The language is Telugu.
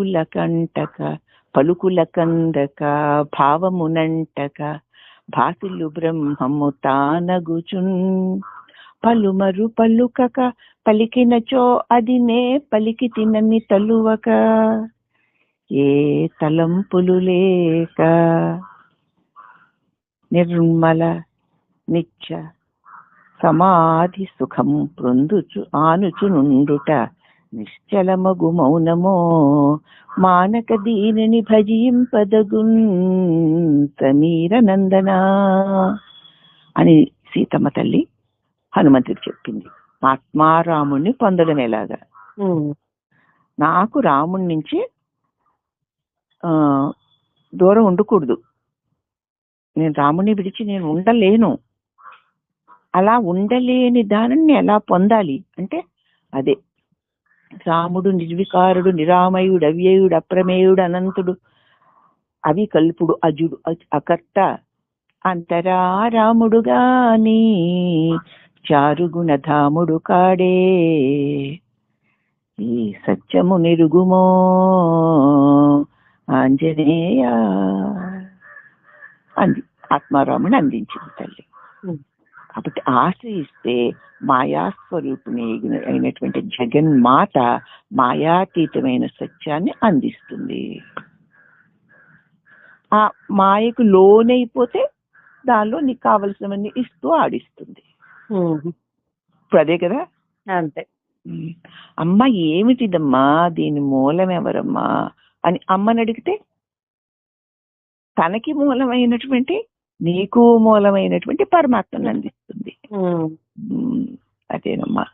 పలుకుల కంటక పలుకుల కందక భావమునంటక భాసిల్లు బ్రహ్మము తానగుచున్. పలుమరు పలుకక పలికినచో అది నే పలికి తినని తలువక ఏ తలంపులు లేక. నిర్మల నిత్య సమాధి సుఖం పొందుచు ఆనుచు నుండుట నిశ్చలమగు మౌనమో. మానక దీనిని భజింపదగున్ సమీర నందన అని సీతమ్మ తల్లి హనుమంతుడికి చెప్పింది. ఆత్మారాముణ్ణి పొందడం ఎలాగా నాకు రాముడి నుంచి దూరం ఉండకూడదు. నేను రాముని విడిచి నేను ఉండలేను. అలా ఉండలేని దానిని ఎలా పొందాలి? అంటే అదే రాముడు నిర్వికారుడు నిరామయుడు అవ్యయుడు అప్రమేయుడు అనంతుడు అవి కల్పుడు అజుడు అకర్త అంతరా రాముడు గాని చారుగుణధాముడు కాడే. ఈ సత్యము నిరుగుమో ఆంజనేయ అంది. ఆత్మారాముని అందించింది తల్లి. కాబట్టి ఆశ్రయిస్తే మాయాస్వరూపిణి అయిన- అయినటువంటి జగన్మాత మాయాతీతమైన సత్యాన్ని అందిస్తుంది. ఆ మాయకు లోనైపోతే దానిలో నీకు కావలసినవన్నీ ఇస్తూ ఆడిస్తుంది. ఇప్పుడు అదే కదా? అంతే. అమ్మ ఏమిటిదమ్మా? దీని మూలం ఎవరమ్మా? అని అమ్మని అడిగితే తనకి మూలమైనటువంటి నీకు మూలమైనటువంటి పరమాత్మను అందిస్తుంది. అదేనమ్మా.